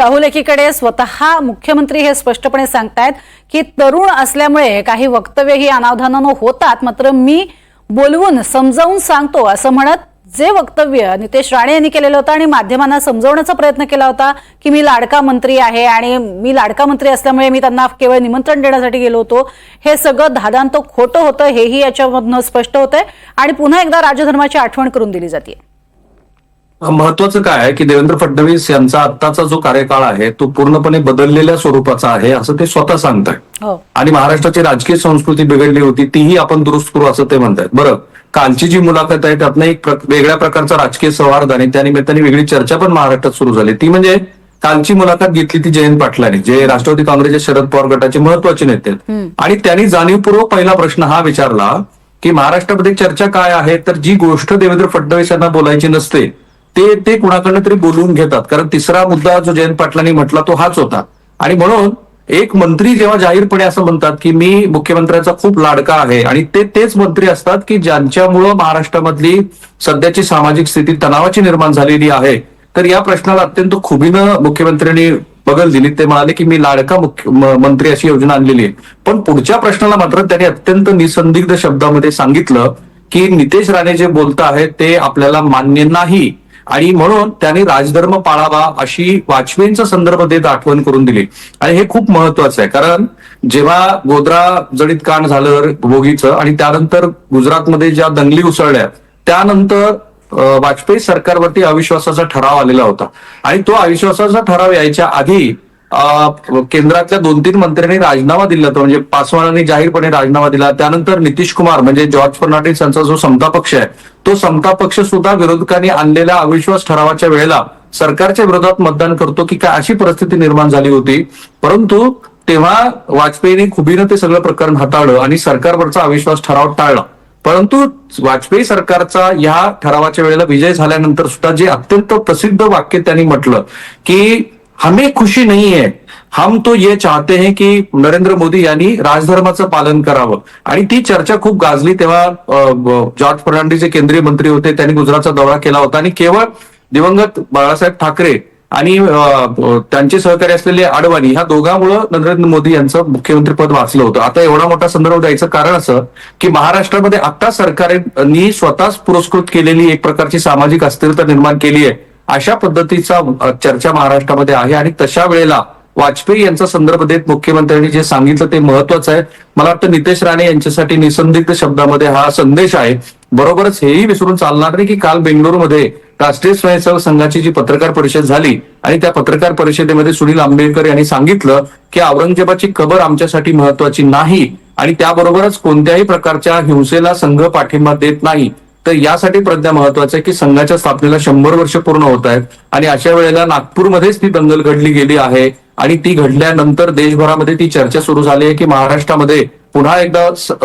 राहुल स्वतः मुख्यमंत्री हे स्पष्टपणे सांगतायत की तरुण असल्यामुळे काही वक्तव्य ही अनावधानानं होतात. मात्र मी बोलवून समजावून सांगतो असं म्हणत जे वक्तव्य नितेश राणे यांनी केलेलं होतं आणि माध्यमांना समजवण्याचा प्रयत्न केला होता की मी लाडका मंत्री आहे आणि मी लाडका मंत्री असल्यामुळे मी त्यांना केवळ निमंत्रण देण्यासाठी गेलो होतो. हे सगळं धादांत खोटं होतं हेही याच्यामधनं स्पष्ट होतंय. आणि पुन्हा एकदा राजधर्माची आठवण करून दिली जाते महत्वाचं काय आहे की देवेंद्र फडणवीस यांचा आत्ताचा जो कार्यकाळ आहे तो पूर्णपणे बदललेल्या स्वरूपाचा आहे असं ते स्वतः सांगतायत. हो. आणि महाराष्ट्राची राजकीय संस्कृती बिघडली होती तीही आपण दुरुस्त करू असं ते म्हणतायत. बरं कालची जी मुलाखत आहे त्यातनं एक वेगळ्या प्रकारचा राजकीय सौहार्द आणि त्या निमित्ताने वेगळी चर्चा पण महाराष्ट्रात सुरू झाली. ती म्हणजे कालची मुलाखत घेतली ती जयंत पाटलांनी जे राष्ट्रवादी काँग्रेसचे शरद पवार गटाचे महत्त्वाचे नेते आहेत. आणि त्यांनी जाणीवपूर्वक पहिला प्रश्न हा विचारला की महाराष्ट्रामध्ये चर्चा काय आहे? तर जी गोष्ट देवेंद्र फडणवीस यांना बोलायची नसते ते ते कुणाकडनं तरी बोलवून घेतात. कारण तिसरा मुद्दा जो जयंत पाटलांनी म्हटला तो हाच होता. आणि म्हणून एक मंत्री जेव्हा जाहीरपणे असं म्हणतात की मी मुख्यमंत्र्यांचा खूप लाडका आहे आणि ते तेच मंत्री असतात की ज्यांच्यामुळं महाराष्ट्रामधली सध्याची सामाजिक स्थिती तणावाची निर्माण झालेली आहे तर या प्रश्नाला अत्यंत खुबीनं मुख्यमंत्र्यांनी बगल दिली ते म्हणाले की मी लाडका मुख्य मंत्री अशी योजना आणलेली आहे. पण पुढच्या प्रश्नाला मात्र त्यांनी अत्यंत निसंदिग्ध शब्दामध्ये सांगितलं की नितेश राणे जे बोलत आहेत ते आपल्याला मान्य नाही. आणि म्हणून त्यांनी राजधर्म पाळावा अशी वाजपेयींचा संदर्भ देत आठवण करून दिली. आणि हे खूप महत्वाचं आहे. कारण जेव्हा गोद्रा जडित कांड झालं भोगीचं आणि त्यानंतर गुजरातमध्ये ज्या दंगली उसळल्या त्यानंतर वाजपेयी सरकारवरती अविश्वासाचा ठराव आलेला होता. आणि तो अविश्वासाचा ठराव यायच्या आधी केंद्रातल्या दोन तीन मंत्र्यांनी राजीनामा दिला होता. म्हणजे पासवानांनी जाहीरपणे राजीनामा दिला. त्यानंतर नितीश कुमार म्हणजे जॉर्ज फर्नांडिस यांचा जो समता पक्ष आहे तो समता पक्ष सुद्धा विरोधकांनी आणलेल्या अविश्वास ठरावाच्या वेळेला सरकारच्या विरोधात मतदान करतो की काय अशी परिस्थिती निर्माण झाली होती. परंतु तेव्हा वाजपेयींनी खुबीनं ते सगळं प्रकरण हाताळलं आणि सरकारवरचा अविश्वास ठराव टाळला. परंतु वाजपेयी सरकारचा या ठरावाच्या वेळेला विजय झाल्यानंतर सुद्धा जे अत्यंत प्रसिद्ध वाक्य त्यांनी म्हटलं की हमें खुशी नहीं है। हम तो ये चाहते हैं की नरेंद्र मोदी यांनी राजधर्माचं पालन करावं. आणि ती चर्चा खूप गाजली तेव्हा जॉर्ज फर्नांडिस जे केंद्रीय मंत्री होते त्यांनी गुजरातचा दौरा केला होता. आणि केवळ दिवंगत बाळासाहेब ठाकरे आणि त्यांचे सहकारी असलेले अडवाणी ह्या दोघांमुळं नरेंद्र मोदी यांचं मुख्यमंत्रीपद वाचलं होतं. आता एवढा मोठा संदर्भ द्यायचं कारण असं की महाराष्ट्रामध्ये आता सरकारनी स्वतःच पुरस्कृत केलेली एक प्रकारची सामाजिक अस्थिरता निर्माण केली आहे. अशा पद्धतीचा चर्चा महाराष्ट्रामध्ये आहे आणि तशा वेळेला वाजपेयी यांचा संदर्भ देत मुख्यमंत्र्यांनी जे सांगितलं ते महत्वाचं आहे. मला वाटतं नितेश राणे यांच्यासाठी निसंदिग्ध शब्दामध्ये हा संदेश आहे. बरोबरच हेही विसरून चालणार नाही की काल बेंगळुरूमध्ये राष्ट्रीय स्वयंसेवक संघाची जी पत्रकार परिषद झाली आणि त्या पत्रकार परिषदेमध्ये सुनील आंबेडकर यांनी सांगितलं की औरंगजेबाची खबर आमच्यासाठी महत्वाची नाही आणि त्याबरोबरच कोणत्याही प्रकारच्या हिंसेला संघ पाठिंबा देत नाही. तर यासाठी प्रज्ञा महत्वाचं आहे की संघाच्या स्थापनेला शंभर वर्ष पूर्ण होत आहेत. आणि अशा वेळेला नागपूरमध्येच ती दंगल घडली गेली आहे. आणि ती घडल्यानंतर देशभरामध्ये ती चर्चा सुरू झाली आहे की महाराष्ट्रामध्ये पुन्हा एकदा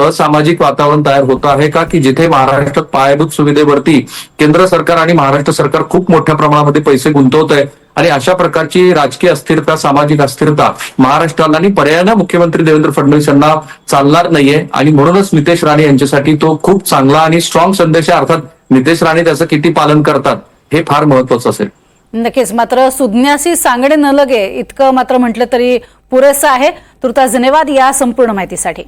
असामाजिक वातावरण तयार होत आहे का? की जिथे महाराष्ट्रात पायाभूत सुविधेवरती केंद्र सरकार आणि महाराष्ट्र सरकार खूप मोठ्या प्रमाणामध्ये पैसे गुंतवत आहे आणि अशा प्रकारची राजकीय अस्थिरता सामाजिक अस्थिरता महाराष्ट्राला आणि पर्यायानं मुख्यमंत्री देवेंद्र फडणवीस यांना चालणार नाहीये. आणि म्हणूनच नितेश राणे यांच्यासाठी तो खूप चांगला आणि स्ट्रॉंग संदेश आहे. अर्थात नितेश राणे त्याचं किती पालन करतात हे फार महत्वाचं असेल. नक्कीच. मात्र सुज्ञासी सांगणे न लगे इतकं मात्र म्हटलं तरी पुरेसं आहे. तुर्तास धन्यवाद या संपूर्ण माहितीसाठी.